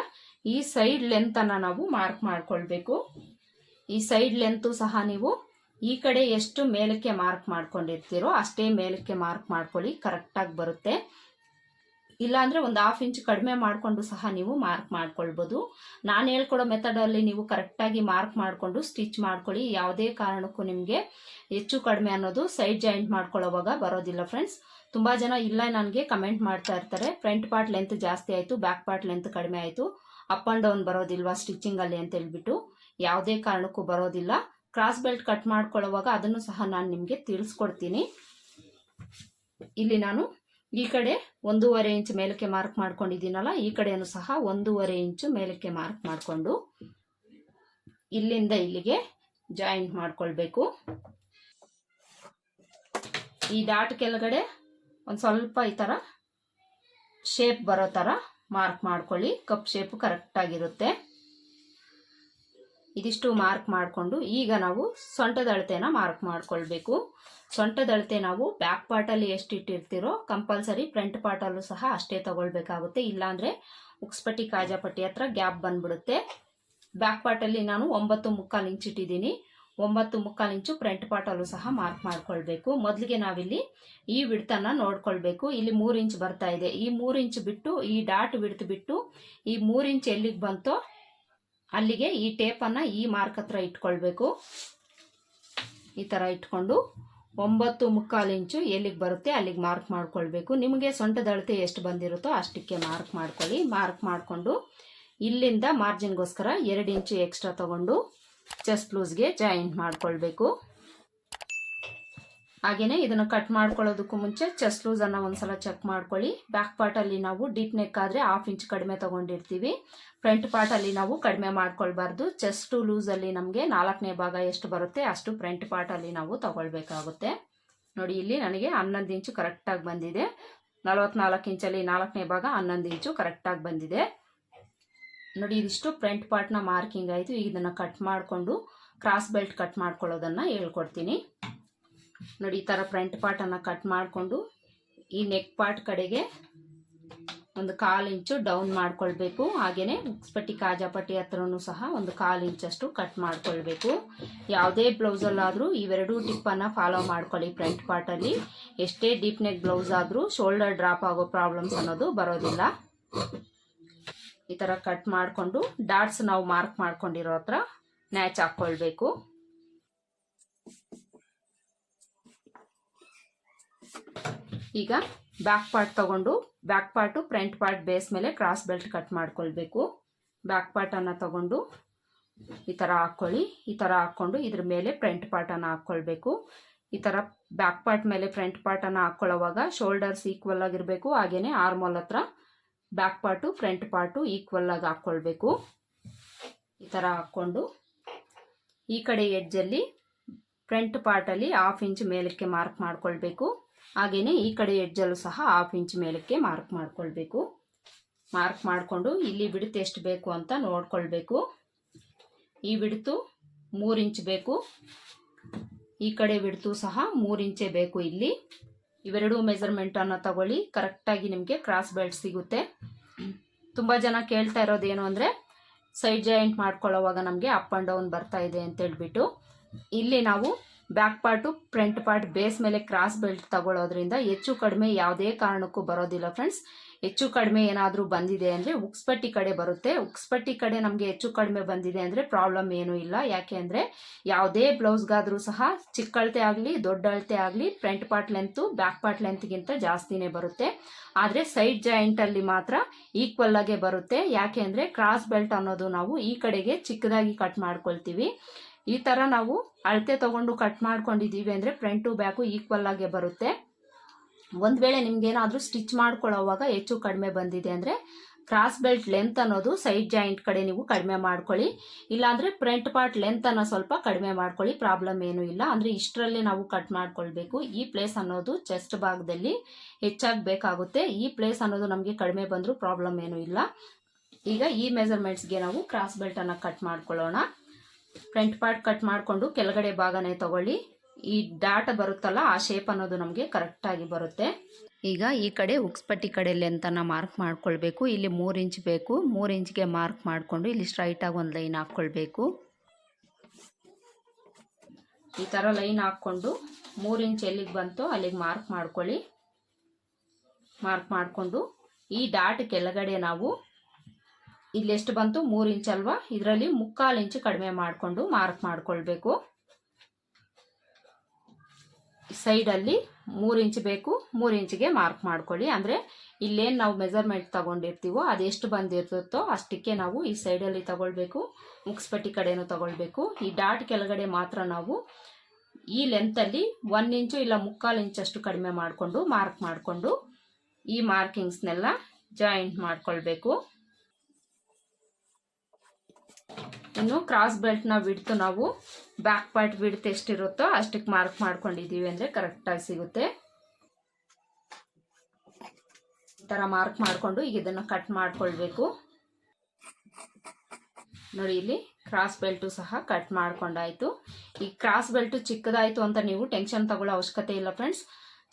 A: ಈ ಸೈಡ್ ಲೆಂತನ್ನು ನಾವು ಮಾರ್ಕ್ ಮಾಡ್ಕೊಳ್ಬೇಕು. ಈ ಸೈಡ್ ಲೆಂತು ಸಹ ನೀವು ಈ ಕಡೆ ಎಷ್ಟು ಮೇಲಕ್ಕೆ ಮಾರ್ಕ್ ಮಾಡ್ಕೊಂಡಿರ್ತೀರೋ ಅಷ್ಟೇ ಮೇಲಕ್ಕೆ ಮಾರ್ಕ್ ಮಾಡ್ಕೊಳ್ಳಿ ಕರೆಕ್ಟಾಗಿ ಬರುತ್ತೆ. ಇಲ್ಲಾಂದರೆ ಒಂದು ಹಾಫ್ ಇಂಚ್ ಕಡಿಮೆ ಮಾಡಿಕೊಂಡು ಸಹ ನೀವು ಮಾರ್ಕ್ ಮಾಡ್ಕೊಳ್ಬೋದು. ನಾನು ಹೇಳ್ಕೊಡೋ ಮೆಥಡಲ್ಲಿ ನೀವು ಕರೆಕ್ಟಾಗಿ ಮಾರ್ಕ್ ಮಾಡಿಕೊಂಡು ಸ್ಟಿಚ್ ಮಾಡ್ಕೊಳ್ಳಿ. ಯಾವುದೇ ಕಾರಣಕ್ಕೂ ನಿಮಗೆ ಹೆಚ್ಚು ಕಡಿಮೆ ಅನ್ನೋದು ಸೈಡ್ ಜಾಯಿಂಟ್ ಮಾಡ್ಕೊಳ್ಳೋವಾಗ ಬರೋದಿಲ್ಲ ಫ್ರೆಂಡ್ಸ್ ತುಂಬ ಜನ ಇಲ್ಲ ನನಗೆ ಕಮೆಂಟ್ ಮಾಡ್ತಾ ಇರ್ತಾರೆ. ಫ್ರಂಟ್ ಪಾರ್ಟ್ ಲೆಂತ್ ಜಾಸ್ತಿ ಆಯಿತು ಬ್ಯಾಕ್ ಪಾರ್ಟ್ ಲೆಂತ್ ಕಡಿಮೆ ಆಯಿತು. ಅಪ್ ಆ್ಯಂಡ್ ಡೌನ್ ಬರೋದಿಲ್ವಾ ಸ್ಟಿಚಿಂಗಲ್ಲಿ ಅಂತ ಹೇಳ್ಬಿಟ್ಟು. ಯಾವುದೇ ಕಾರಣಕ್ಕೂ ಬರೋದಿಲ್ಲ. ಕ್ರಾಸ್ ಬೆಲ್ಟ್ ಕಟ್ ಮಾಡ್ಕೊಳ್ಳೋವಾಗ ಅದನ್ನು ಸಹ ನಾನು ನಿಮಗೆ ತಿಳಿಸ್ಕೊಡ್ತೀನಿ. ಇಲ್ಲಿ ನಾನು ಈ ಕಡೆ ಒಂದೂವರೆ ಇಂಚು ಮೇಲಕ್ಕೆ ಮಾರ್ಕ್ ಮಾಡ್ಕೊಂಡಿದ್ದೀನಲ್ಲ, ಈ ಕಡೆಯನ್ನು ಸಹ ಒಂದೂವರೆ ಇಂಚು ಮೇಲಕ್ಕೆ ಮಾರ್ಕ್ ಮಾಡಿಕೊಂಡು ಇಲ್ಲಿಂದ ಇಲ್ಲಿಗೆ ಜಾಯಿಂಟ್ ಮಾಡ್ಕೊಳ್ಬೇಕು. ಈ ಡಾಟ್ ಕೆಳಗಡೆ ಒಂದು ಸ್ವಲ್ಪ ಈ ಥರ ಶೇಪ್ ಬರೋ ಥರ ಮಾರ್ಕ್ ಮಾಡ್ಕೊಳ್ಳಿ. ಕಪ್ ಶೇಪ್ ಕರೆಕ್ಟಾಗಿರುತ್ತೆ ಇದಿಷ್ಟು ಮಾರ್ಕ್ ಮಾಡಿಕೊಂಡು ಈಗ ನಾವು ಸೊಂಟದ ಅಳತೆನ ಮಾರ್ಕ್ ಮಾಡ್ಕೊಳ್ಬೇಕು. ಸೊಂಟದ ಅಳತೆ ನಾವು ಬ್ಯಾಕ್ ಪಾರ್ಟಲ್ಲಿ ಎಷ್ಟು ಇಟ್ಟಿರ್ತೀರೋ ಕಂಪಲ್ಸರಿ ಫ್ರಂಟ್ ಪಾರ್ಟಲ್ಲೂ ಸಹ ಅಷ್ಟೇ ತಗೊಳ್ಬೇಕಾಗುತ್ತೆ. ಇಲ್ಲಾಂದರೆ ಉಕ್ಸ್ಪಟ್ಟಿ ಕಾಜಾಪಟ್ಟಿ ಹತ್ರ ಗ್ಯಾಪ್ ಬಂದ್ಬಿಡುತ್ತೆ. ಬ್ಯಾಕ್ ಪಾರ್ಟಲ್ಲಿ ನಾನು ಒಂಬತ್ತು ಮುಕ್ಕಾಲು ಇಂಚ್ ಇಟ್ಟಿದ್ದೀನಿ. ಒಂಬತ್ತು ಮುಕ್ಕಾಲು ಇಂಚು ಫ್ರಂಟ್ ಪಾರ್ಟಲ್ಲೂ ಸಹ ಮಾರ್ಕ್ ಮಾಡ್ಕೊಳ್ಬೇಕು. ಮೊದಲಿಗೆ ನಾವಿಲ್ಲಿ ಈ ವಿಡ್ತನ್ನು ನೋಡ್ಕೊಳ್ಬೇಕು. ಇಲ್ಲಿ ಮೂರು ಇಂಚ್ ಬರ್ತಾ ಇದೆ. ಈ ಮೂರು ಇಂಚ್ ಬಿಟ್ಟು ಈ ಡಾಟ್ ಬಿಡ್ತು ಬಿಟ್ಟು ಈ ಮೂರು ಇಂಚ್ ಎಲ್ಲಿಗೆ ಬಂತೋ ಅಲ್ಲಿಗೆ ಈ ಟೇಪನ್ನು ಈ ಮಾರ್ಕ್ ಹತ್ರ ಇಟ್ಕೊಳ್ಬೇಕು. ಈ ಥರ ಇಟ್ಕೊಂಡು ಒಂಬತ್ತು ಮುಕ್ಕಾಲು ಇಂಚು ಎಲ್ಲಿಗೆ ಬರುತ್ತೆ ಅಲ್ಲಿಗೆ ಮಾರ್ಕ್ ಮಾಡ್ಕೊಳ್ಬೇಕು. ನಿಮಗೆ ಸೊಂಟದ ಅಳತೆ ಎಷ್ಟು ಬಂದಿರುತ್ತೋ ಅಷ್ಟಕ್ಕೆ ಮಾರ್ಕ್ ಮಾಡ್ಕೊಳ್ಳಿ. ಮಾರ್ಕ್ ಮಾಡಿಕೊಂಡು ಇಲ್ಲಿಂದ ಮಾರ್ಜಿನ್ಗೋಸ್ಕರ ಎರಡು ಇಂಚು ಎಕ್ಸ್ಟ್ರಾ ತಗೊಂಡು ಚೆಸ್ಟ್ ಲೂಸ್ಗೆ ಜಾಯಿಂಟ್ ಮಾಡ್ಕೊಳ್ಬೇಕು. ಹಾಗೆಯೇ ಇದನ್ನು ಕಟ್ ಮಾಡ್ಕೊಳ್ಳೋದಕ್ಕೂ ಮುಂಚೆ ಚೆಸ್ಟ್ ಲೂಸನ್ನು ಒಂದ್ಸಲ ಚೆಕ್ ಮಾಡ್ಕೊಳ್ಳಿ. ಬ್ಯಾಕ್ ಪಾರ್ಟಲ್ಲಿ ನಾವು ಡೀಪ್ ನೆಕ್ ಆದರೆ ಹಾಫ್ ಇಂಚ್ ಕಡಿಮೆ ತೊಗೊಂಡಿರ್ತೀವಿ. ಫ್ರಂಟ್ ಪಾರ್ಟಲ್ಲಿ ನಾವು ಕಡಿಮೆ ಮಾಡ್ಕೊಳ್ಬಾರ್ದು. ಚೆಸ್ಟು ಲೂಸಲ್ಲಿ ನಮಗೆ ನಾಲ್ಕನೇ ಭಾಗ ಎಷ್ಟು ಬರುತ್ತೆ ಅಷ್ಟು ಫ್ರಂಟ್ ಪಾರ್ಟಲ್ಲಿ ನಾವು ತಗೊಳ್ಬೇಕಾಗುತ್ತೆ. ನೋಡಿ, ಇಲ್ಲಿ ನನಗೆ ಹನ್ನೊಂದು ಇಂಚು ಕರೆಕ್ಟಾಗಿ ಬಂದಿದೆ. ನಲವತ್ನಾಲ್ಕು ಇಂಚಲ್ಲಿ ನಾಲ್ಕನೇ ಭಾಗ ಹನ್ನೊಂದು ಇಂಚು ಕರೆಕ್ಟಾಗಿ ಬಂದಿದೆ. ನೋಡಿ, ಇದಿಷ್ಟು ಫ್ರಂಟ್ ಪಾರ್ಟ್ನ ಮಾರ್ಕಿಂಗ್ ಆಯಿತು. ಇದನ್ನು ಕಟ್ ಮಾಡಿಕೊಂಡು ಕ್ರಾಸ್ ಬೆಲ್ಟ್ ಕಟ್ ಮಾಡ್ಕೊಳ್ಳೋದನ್ನು ಹೇಳ್ಕೊಡ್ತೀನಿ. ನೋಡಿ, ಈ ಥರ ಫ್ರಂಟ್ ಪಾರ್ಟನ್ನು ಕಟ್ ಮಾಡಿಕೊಂಡು ಈ ನೆಕ್ ಪಾರ್ಟ್ ಕಡೆಗೆ ಒಂದು ಕಾಲು ಇಂಚು ಡೌನ್ ಮಾಡಿಕೊಳ್ಬೇಕು. ಹಾಗೆಯೇ ಉಕ್ಸ್ಪಟ್ಟಿ, ಕಾಜಾಪಟ್ಟಿ ಹತ್ರನೂ ಸಹ ಒಂದು ಕಾಲು ಇಂಚಷ್ಟು ಕಟ್ ಮಾಡಿಕೊಳ್ಬೇಕು. ಯಾವುದೇ ಬ್ಲೌಸಲ್ಲಾದರೂ ಇವೆರಡೂ ಟಿಪ್ಪನ್ನು ಫಾಲೋ ಮಾಡ್ಕೊಳ್ಳಿ ಫ್ರಂಟ್ ಪಾರ್ಟಲ್ಲಿ ಎಷ್ಟೇ ಡೀಪ್ ನೆಕ್ ಬ್ಲೌಸ್ ಆದರೂ ಶೋಲ್ಡರ್ ಡ್ರಾಪ್ ಆಗೋ ಪ್ರಾಬ್ಲಮ್ಸ್ ಅನ್ನೋದು ಬರೋದಿಲ್ಲ. ಈ ಥರ ಕಟ್ ಮಾಡಿಕೊಂಡು ಡಾಟ್ಸ್ ನಾವು ಮಾರ್ಕ್ ಮಾಡ್ಕೊಂಡಿರೋ ಹತ್ರ ನ್ಯಾಚ್ ಹಾಕ್ಕೊಳ್ಬೇಕು ಈಗ ಬ್ಯಾಕ್ ಪಾರ್ಟ್ ತಗೊಂಡು back part front part base ಮೇಲೆ ಕ್ರಾಸ್ ಬೆಲ್ಟ್ ಕಟ್ ಮಾಡ್ಕೊಳ್ಬೇಕು. ಬ್ಯಾಕ್ ಪಾರ್ಟನ್ನು ತಗೊಂಡು ಈ ಥರ ಹಾಕ್ಕೊಳ್ಳಿ. ಈ ಥರ ಹಾಕ್ಕೊಂಡು ಇದ್ರ ಮೇಲೆ ಫ್ರಂಟ್ ಪಾರ್ಟನ್ನು ಹಾಕ್ಕೊಳ್ಬೇಕು. ಈ ಥರ ಬ್ಯಾಕ್ ಪಾರ್ಟ್ ಮೇಲೆ ಫ್ರಂಟ್ ಪಾರ್ಟನ್ನು ಹಾಕ್ಕೊಳ್ಳೋವಾಗ ಶೋಲ್ಡರ್ಸ್ ಈಕ್ವಲ್ ಆಗಿರಬೇಕು. ಹಾಗೆಯೇ ಆರ್ಮೋಲ್ ಹತ್ರ back part front part equal ಆಗಿ ಹಾಕ್ಕೊಳ್ಬೇಕು. ಈ ಥರ ಹಾಕ್ಕೊಂಡು ಈ ಕಡೆ ಎಡ್ಜಲ್ಲಿ ಫ್ರಂಟ್ ಪಾರ್ಟಲ್ಲಿ ಹಾಫ್ ಇಂಚ್ ಮೇಲಕ್ಕೆ ಮಾರ್ಕ್ ಮಾಡ್ಕೊಳ್ಬೇಕು. ಹಾಗೆಯೇ ಈ ಕಡೆ ಎಡ್ಜಲ್ಲೂ ಸಹ ಹಾಫ್ ಇಂಚ್ ಮೇಲಕ್ಕೆ ಮಾರ್ಕ್ ಮಾಡ್ಕೊಳ್ಬೇಕು. ಮಾರ್ಕ್ ಮಾಡಿಕೊಂಡು ಇಲ್ಲಿ ಬಿಡುತ್ತೆ ಎಷ್ಟು ಬೇಕು ಅಂತ ನೋಡ್ಕೊಳ್ಬೇಕು. ಈ ಬಿಡ್ತು ಮೂರು ಇಂಚ್ ಬೇಕು. ಈ ಕಡೆ ಬಿಡ್ತು ಸಹ ಮೂರು ಇಂಚೇ ಬೇಕು ಇಲ್ಲಿ. ಇವೆರಡೂ ಮೆಜರ್ಮೆಂಟನ್ನು ತಗೊಳ್ಳಿ. ಕರೆಕ್ಟಾಗಿ ನಿಮಗೆ ಕ್ರಾಸ್ ಬೆಲ್ಟ್ ಸಿಗುತ್ತೆ. ತುಂಬ ಜನ ಕೇಳ್ತಾ ಇರೋದು ಏನು ಅಂದರೆ ಸೈಡ್ ಜಾಯಿಂಟ್ ಮಾಡ್ಕೊಳ್ಳೋವಾಗ ನಮಗೆ ಅಪ್ ಆ್ಯಂಡ್ ಡೌನ್ ಬರ್ತಾ ಇದೆ ಅಂತ ಹೇಳ್ಬಿಟ್ಟು. ಇಲ್ಲಿ ನಾವು back part, front part, base ಮೇಲೆ ಕ್ರಾಸ್ ಬೆಲ್ಟ್ ತಗೊಳ್ಳೋದ್ರಿಂದ ಹೆಚ್ಚು ಕಡಿಮೆ ಯಾವುದೇ ಕಾರಣಕ್ಕೂ ಬರೋದಿಲ್ಲ ಫ್ರೆಂಡ್ಸ್. ಹೆಚ್ಚು ಕಡಿಮೆ ಏನಾದರೂ ಬಂದಿದೆ ಅಂದರೆ ಉಕ್ಸ್ಪಟ್ಟಿ ಕಡೆ ಬರುತ್ತೆ. ಉಕ್ಸ್ಪಟ್ಟಿ ಕಡೆ ನಮಗೆ ಹೆಚ್ಚು ಕಡಿಮೆ ಬಂದಿದೆ ಅಂದರೆ ಪ್ರಾಬ್ಲಮ್ ಏನೂ ಇಲ್ಲ. ಯಾಕೆ ಅಂದರೆ ಯಾವುದೇ ಬ್ಲೌಸ್ಗಾದರೂ ಸಹ ಚಿಕ್ಕ ಅಳತೆ ಆಗಲಿ ದೊಡ್ಡ ಅಳತೆ ಆಗಲಿ front part length back part ಲೆಂತ್ಗಿಂತ ಜಾಸ್ತಿನೇ ಬರುತ್ತೆ. ಆದರೆ ಸೈಡ್ ಜಾಯಿಂಟಲ್ಲಿ ಮಾತ್ರ ಈಕ್ವಲ್ ಆಗೇ ಬರುತ್ತೆ. ಯಾಕೆ ಕ್ರಾಸ್ ಬೆಲ್ಟ್ ಅನ್ನೋದು ನಾವು ಈ ಕಡೆಗೆ ಚಿಕ್ಕದಾಗಿ ಕಟ್ ಮಾಡ್ಕೊಳ್ತೀವಿ. ಈ ಥರ ನಾವು ಅಳತೆ ತಗೊಂಡು ಕಟ್ ಮಾಡ್ಕೊಂಡಿದ್ದೀವಿ ಅಂದರೆ ಟು ಬ್ಯಾಕು ಈಕ್ವಲ್ ಆಗೇ ಬರುತ್ತೆ. ಒಂದು ವೇಳೆ ನಿಮ್ಗೇನಾದರೂ ಸ್ಟಿಚ್ ಮಾಡ್ಕೊಳ್ಳೋವಾಗ ಹೆಚ್ಚು ಕಡಿಮೆ ಬಂದಿದೆ ಅಂದರೆ ಕ್ರಾಸ್ ಬೆಲ್ಟ್ ಲೆಂತ್ ಅನ್ನೋದು ಸೈಡ್ ಜಾಯಿಂಟ್ ಕಡೆ ನೀವು ಕಡಿಮೆ ಮಾಡ್ಕೊಳ್ಳಿ. ಇಲ್ಲಾಂದರೆ ಫ್ರಂಟ್ ಪಾರ್ಟ್ ಲೆಂತ್ ಅನ್ನು ಸ್ವಲ್ಪ ಕಡಿಮೆ ಮಾಡ್ಕೊಳ್ಳಿ ಪ್ರಾಬ್ಲಮ್ ಏನೂ ಇಲ್ಲ. ಅಂದರೆ ಇಷ್ಟರಲ್ಲಿ ನಾವು ಕಟ್ ಮಾಡ್ಕೊಳ್ಬೇಕು. ಈ ಪ್ಲೇಸ್ ಅನ್ನೋದು ಚೆಸ್ಟ್ ಭಾಗದಲ್ಲಿ ಹೆಚ್ಚಾಗಿ ಬೇಕಾಗುತ್ತೆ ಈ ಪ್ಲೇಸ್ ಅನ್ನೋದು ನಮಗೆ ಕಡಿಮೆ ಬಂದರೂ ಪ್ರಾಬ್ಲಮ್ ಏನೂ ಇಲ್ಲ. ಈಗ ಈ ಮೆಜರ್ಮೆಂಟ್ಸ್ಗೆ ನಾವು ಕ್ರಾಸ್ ಬೆಲ್ಟನ್ನು ಕಟ್ ಮಾಡ್ಕೊಳ್ಳೋಣ. ಫ್ರಂಟ್ ಪಾರ್ಟ್ ಕಟ್ ಮಾಡಿಕೊಂಡು ಕೆಳಗಡೆ ಭಾಗನೇ ತಗೊಳ್ಳಿ. ಈ ಡಾಟ ಬರುತ್ತಲ್ಲ, ಆ ಶೇಪ್ ಅನ್ನೋದು ನಮಗೆ ಕರೆಕ್ಟಾಗಿ ಬರುತ್ತೆ. ಈಗ ಈ ಕಡೆ ಉಕ್ಸ್ಪಟ್ಟಿ ಕಡೆ ಅಂತ ಮಾರ್ಕ್ ಮಾಡ್ಕೊಳ್ಬೇಕು. ಇಲ್ಲಿ ಮೂರು ಇಂಚ್ ಬೇಕು. ಮೂರು ಇಂಚ್ಗೆ ಮಾರ್ಕ್ ಮಾಡಿಕೊಂಡು ಇಲ್ಲಿ ಸ್ಟ್ರೈಟಾಗಿ ಒಂದು ಲೈನ್ ಹಾಕ್ಕೊಳ್ಬೇಕು. ಈ ಥರ ಲೈನ್ ಹಾಕ್ಕೊಂಡು ಮೂರು ಇಂಚ್ ಎಲ್ಲಿಗೆ ಬಂತು ಅಲ್ಲಿಗೆ ಮಾರ್ಕ್ ಮಾಡ್ಕೊಳ್ಳಿ. ಮಾರ್ಕ್ ಮಾಡಿಕೊಂಡು ಈ ಡಾಟ್ ಕೆಳಗಡೆ ನಾವು ಇಲ್ಲಿ ಎಷ್ಟು ಬಂತು? ಮೂರು ಇಂಚ್ ಅಲ್ವಾ? ಇದರಲ್ಲಿ ಮುಕ್ಕಾಲು ಇಂಚು ಕಡಿಮೆ ಮಾಡಿಕೊಂಡು ಮಾರ್ಕ್ ಮಾಡ್ಕೊಳ್ಬೇಕು. ಸೈಡಲ್ಲಿ ಮೂರು ಇಂಚ್ ಬೇಕು. ಮೂರು ಇಂಚಿಗೆ ಮಾರ್ಕ್ ಮಾಡ್ಕೊಳ್ಳಿ. ಅಂದರೆ ಇಲ್ಲೇನು ನಾವು ಮೆಜರ್ಮೆಂಟ್ ತಗೊಂಡಿರ್ತೀವೋ ಅದೆಷ್ಟು ಬಂದಿರ್ತೋ ಅಷ್ಟಕ್ಕೆ ನಾವು ಈ ಸೈಡಲ್ಲಿ ತಗೊಳ್ಬೇಕು. ಮುಕ್ಸ್ಪಟ್ಟಿ ಕಡೆನೂ ತಗೊಳ್ಬೇಕು. ಈ ಡಾಟ್ ಕೆಳಗಡೆ ಮಾತ್ರ ನಾವು ಈ ಲೆಂತಲ್ಲಿ ಒನ್ ಇಂಚು ಇಲ್ಲ ಮುಕ್ಕಾಲು ಇಂಚಷ್ಟು ಕಡಿಮೆ ಮಾಡಿಕೊಂಡು ಮಾರ್ಕ್ ಮಾಡಿಕೊಂಡು ಈ ಮಾರ್ಕಿಂಗ್ಸ್ನೆಲ್ಲ ಜಾಯಿಂಟ್ ಮಾಡ್ಕೊಳ್ಬೇಕು. ಇನ್ನು ಕ್ರಾಸ್ ಬೆಲ್ಟ್ನ ಬಿಡ್ತು ನಾವು ಬ್ಯಾಕ್ ಪಾರ್ಟ್ ಬಿಡ್ತು ಎಷ್ಟಿರುತ್ತೋ ಅಷ್ಟಕ್ಕೆ ಮಾರ್ಕ್ ಮಾಡ್ಕೊಂಡಿದ್ದೀವಿ ಅಂದರೆ ಕರೆಕ್ಟಾಗಿ ಸಿಗುತ್ತೆ. ಈ ಥರ ಮಾರ್ಕ್ ಮಾಡಿಕೊಂಡು ಈಗ ಇದನ್ನು ಕಟ್ ಮಾಡಿಕೊಳ್ಬೇಕು. ನೋಡಿ ಇಲ್ಲಿ ಕ್ರಾಸ್ ಬೆಲ್ಟು ಸಹ ಕಟ್ ಮಾಡ್ಕೊಂಡಾಯ್ತು. ಈ ಕ್ರಾಸ್ ಬೆಲ್ಟು ಚಿಕ್ಕದಾಯಿತು ಅಂತ ನೀವು ಟೆನ್ಷನ್ ತಗೊಳ್ಳೋ ಅವಶ್ಯಕತೆ ಇಲ್ಲ ಫ್ರೆಂಡ್ಸ್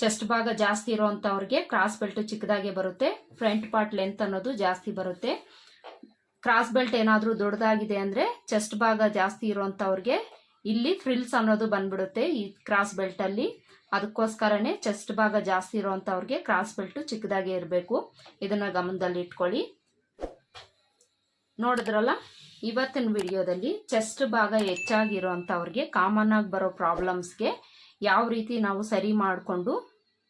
A: ಚೆಸ್ಟ್ ಭಾಗ ಜಾಸ್ತಿ ಇರೋವಂಥವ್ರಿಗೆ ಕ್ರಾಸ್ ಬೆಲ್ಟು ಚಿಕ್ಕದಾಗೆ ಬರುತ್ತೆ. ಫ್ರಂಟ್ ಪಾರ್ಟ್ ಲೆಂತ್ ಅನ್ನೋದು ಜಾಸ್ತಿ ಬರುತ್ತೆ. ಕ್ರಾಸ್ ಬೆಲ್ಟ್ ಏನಾದರೂ ದೊಡ್ಡದಾಗಿದೆ ಅಂದರೆ ಚೆಸ್ಟ್ ಭಾಗ ಜಾಸ್ತಿ ಇರೋವಂಥವ್ರಿಗೆ ಇಲ್ಲಿ ಫ್ರಿಲ್ಸ್ ಅನ್ನೋದು ಬಂದ್ಬಿಡುತ್ತೆ ಈ ಕ್ರಾಸ್ ಬೆಲ್ಟಲ್ಲಿ ಅದಕ್ಕೋಸ್ಕರನೇ ಚೆಸ್ಟ್ ಭಾಗ ಜಾಸ್ತಿ ಇರೋವಂಥವ್ರಿಗೆ ಕ್ರಾಸ್ ಬೆಲ್ಟು ಚಿಕ್ಕದಾಗೆ ಇರಬೇಕು. ಇದನ್ನು ಗಮನದಲ್ಲಿ ಇಟ್ಕೊಳ್ಳಿ. ನೋಡಿದ್ರಲ್ಲ, ಇವತ್ತಿನ ವಿಡಿಯೋದಲ್ಲಿ ಚೆಸ್ಟ್ ಭಾಗ ಹೆಚ್ಚಾಗಿರೋವಂಥವ್ರಿಗೆ ಕಾಮನ್ ಆಗಿ ಬರೋ ಪ್ರಾಬ್ಲಮ್ಸ್ಗೆ ಯಾವ ರೀತಿ ನಾವು ಸರಿ ಮಾಡಿಕೊಂಡು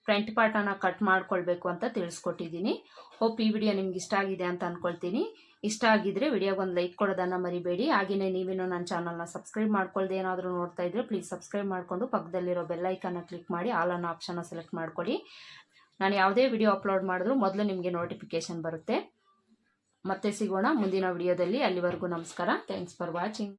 A: ಫ್ರಂಟ್ ಪಾರ್ಟನ್ನು ಕಟ್ ಮಾಡ್ಕೊಳ್ಬೇಕು ಅಂತ ತಿಳಿಸ್ಕೊಟ್ಟಿದ್ದೀನಿ. ಹೋಪ್ ಈ ವಿಡಿಯೋ ನಿಮ್ಗೆ ಇಷ್ಟ ಆಗಿದೆ ಅಂತ ಅಂದ್ಕೊಳ್ತೀನಿ ಇಷ್ಟ ಆಗಿದ್ರೆ ವಿಡಿಯೋಗೊಂದು ಲೈಕ್ ಕೊಡೋದನ್ನು ಮರಿಬೇಡಿ. ಹಾಗೆಯೇ ನೀವೇನು ನನ್ನ ಚಾನಲ್ನ ಸಬ್ಸ್ಕ್ರೈಬ್ ಮಾಡ್ಕೊಳ್ದೆ ಏನಾದರೂ ನೋಡ್ತಾ ಇದ್ರೆ ಪ್ಲೀಸ್ ಸಬ್ಸ್ಕ್ರೈಬ್ ಮಾಡಿಕೊಂಡು ಪಕ್ಕದಲ್ಲಿರೋ ಬೆಲ್ಲೈಕನ್ನ ಕ್ಲಿಕ್ ಮಾಡಿ ಆಲ್ ಆಪ್ಷನ್ನ ಸೆಲೆಕ್ಟ್ ಮಾಡ್ಕೊಳ್ಳಿ ನಾನು ಯಾವುದೇ ವಿಡಿಯೋ ಅಪ್ಲೋಡ್ ಮಾಡಿದ್ರೂ ಮೊದಲು ನಿಮಗೆ ನೋಟಿಫಿಕೇಶನ್ ಬರುತ್ತೆ. ಮತ್ತೆ ಸಿಗೋಣ ಮುಂದಿನ ವಿಡಿಯೋದಲ್ಲಿ ಅಲ್ಲಿವರೆಗೂ ನಮಸ್ಕಾರ. Thanks for watching